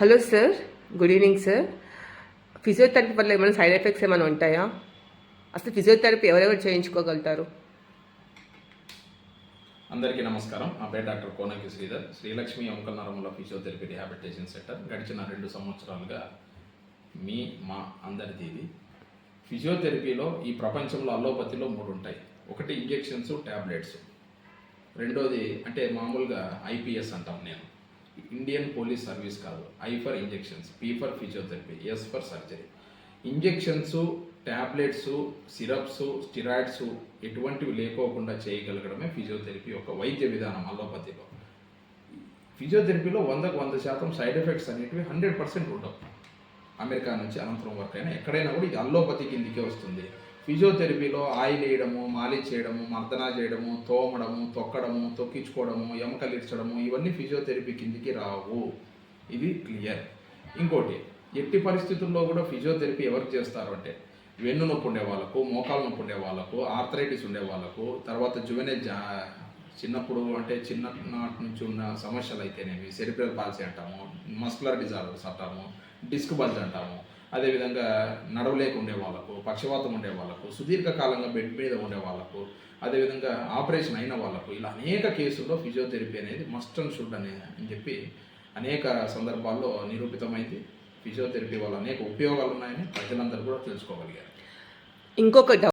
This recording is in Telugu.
Hello sir good evening sir. Physiotherapy వల్ల ఏమైనా సైడ్ ఎఫెక్ట్స్ ఏమైనా ఉంటాయా? అసలు ఫిజియోథెరపీ ఎవరెవరు చేయించుకోగలుగుతారు అందరికీ నమస్కారం. నా పేరు డాక్టర్ కోనకి శ్రీధర్. శ్రీలక్ష్మి అంకనరముల ఫిజియోథెరపీ రిహాబిలిటేషన్ సెంటర్ గడిచిన రెండు సంవత్సరాలుగా మీ మా అందరిది ఇది. ఫిజియోథెరపీలో ఈ ప్రపంచంలో అల్లోపతిలో మూడు ఉంటాయి. ఒకటి ఇంజెక్షన్స్ ట్యాబ్లెట్స్ రెండోది అంటే మామూలుగా ఐపీఎస్ అంటాం నేను. ఇండియన్ పోలీస్ సర్వీస్ కాదు. I for injections P for physiotherapy S for surgery injections tablets syrups steroids ఎటువంటివి లేకోకుండా చేయగలగడమే ఫిజియోథెరపీ యొక్క వైద్య విధానం అల్లోపతిలో ఫిజియోథెరపీలో వందకు వంద శాతం సైడ్ ఎఫెక్ట్స్ అనేటివి హండ్రెడ్ పర్సెంట్ ఉండవు. అమెరికా నుంచి అనంతరం వరకు అయినా ఎక్కడైనా కూడా ఇది అల్లోపతి కిందికే వస్తుంది. ఫిజియోథెరపీలో ఆయిల్ వేయడము మాలిష్ చేయడము మర్దనా చేయడము తోమడము తొక్కడము తొక్కించుకోవడము ఎముకలు ఇవన్నీ ఫిజియోథెరపీ కిందికి రావు. ఇది క్లియర్. ఇంకోటి ఎట్టి పరిస్థితుల్లో కూడా ఫిజియోథెరపీ ఎవరు చేస్తారు అంటే వెన్ను నొప్పి ఉండే వాళ్ళకు మోకాలు నొప్పి ఉండే వాళ్ళకు ఆర్థరైటిస్ ఉండే వాళ్ళకు తర్వాత జువెనే జా చిన్నప్పుడు అంటే చిన్న నాటి నుంచి ఉన్న సమస్యలు అయితేనేవి సెరిబ్రల్ పాలసీ అంటాము మస్కులర్ డిజార్డర్స్ అంటాము డిస్క్ బల్జ్ అంటాము అదేవిధంగా నడవలేకుండే వాళ్ళకు పక్షవాతం ఉండే వాళ్ళకు సుదీర్ఘకాలంగా బెడ్ మీద ఉండే వాళ్ళకు అదేవిధంగా ఆపరేషన్ అయిన వాళ్ళకు ఇలా అనేక కేసుల్లో ఫిజియోథెరపీ అనేది మస్ట్ అండ్ షుడ్ అనే అని చెప్పి అనేక సందర్భాల్లో నిరూపితమైంది. ఫిజియోథెరపీ వల్ల అనేక ఉపయోగాలు ఉన్నాయని ప్రజలందరూ కూడా తెలుసుకోగలిగారు. ఇంకొక